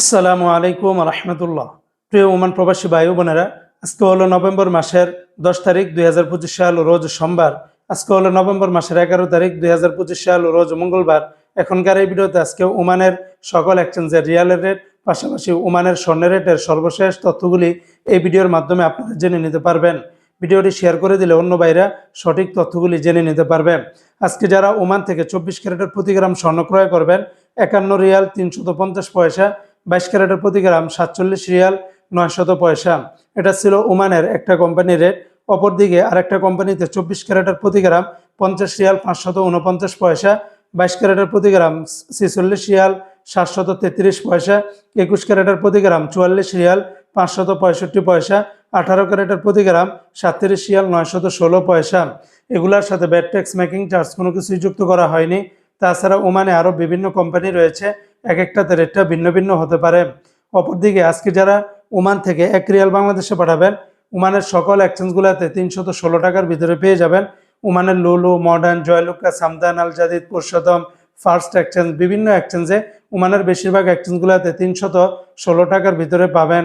আসসালামু আলাইকুম রহমতুল্লাহ প্রিয় ওমান প্রবাসী ভাই বোনেরা, আজকে হলো নভেম্বর মাসের দশ তারিখ দুই সাল, রোজ সোমবার। আজকে হলো নভেম্বর মাসের এগারো তারিখ দুই সাল, রোজ মঙ্গলবার। এখনকার এই ভিডিওতে আজকে ওমানের সকল এক্সচেঞ্জের রিয়ালের রেট পাশাপাশি ওমানের স্বর্ণের রেটের সর্বশেষ তথ্যগুলি এই ভিডিওর মাধ্যমে আপনারা জেনে নিতে পারবেন। ভিডিওটি শেয়ার করে দিলে অন্য বাইরা সঠিক তথ্যগুলি জেনে নিতে পারবে। আজকে যারা ওমান থেকে চব্বিশ ক্যারেটের প্রতি গ্রাম স্বর্ণ ক্রয় করবেন, একান্ন রিয়াল তিনশত পঞ্চাশ পয়সা বাইশ ক্যারেটের প্রতি গ্রাম সাতচল্লিশ রিয়াল নয়শত পয়সা। এটা ছিল ওমানের একটা কোম্পানির রেট। অপরদিকে আরেকটা কোম্পানিতে চব্বিশ ক্যারেটের প্রতি গ্রাম পঞ্চাশ রিয়াল পাঁচশত উনপঞ্চাশ পয়সা। বাইশ ক্যারেটের প্রতি গ্রাম ছিচল্লিশ রিয়াল সাতশত তেত্রিশ পয়সা। একুশ ক্যারেটের প্রতি গ্রাম চুয়াল্লিশ রিয়াল পাঁচশত পঁয়ষট্টি পয়সা। আঠারো ক্যারেটের প্রতি গ্রাম সাতত্রিশ রিয়াল নয়শত ষোলো পয়সা। এগুলার সাথে ব্যাট ট্যাক্স, মেকিং চার্জ কোনো কিছুই যুক্ত করা হয়নি। তাছাড়া ওমানে আরও বিভিন্ন কোম্পানি রয়েছে। এক একটাতে রেটটা ভিন্ন ভিন্ন হতে পারে। অপরদিকে আজকে যারা ওমান থেকে এক রিয়াল বাংলাদেশে পাঠাবেন, ওমানের সকল এক্সচেঞ্জগুলোতে তিনশত ষোলো টাকার ভিতরে পেয়ে যাবেন। ওমানের লুলু, modern, Joyalukkas, সামদান Al Jadeed Purushottam, first exchange বিভিন্ন এক্সচেঞ্জে ওমানের বেশিরভাগ এক্সচেঞ্জগুলোতে তিনশত ষোলো টাকার ভিতরে পাবেন।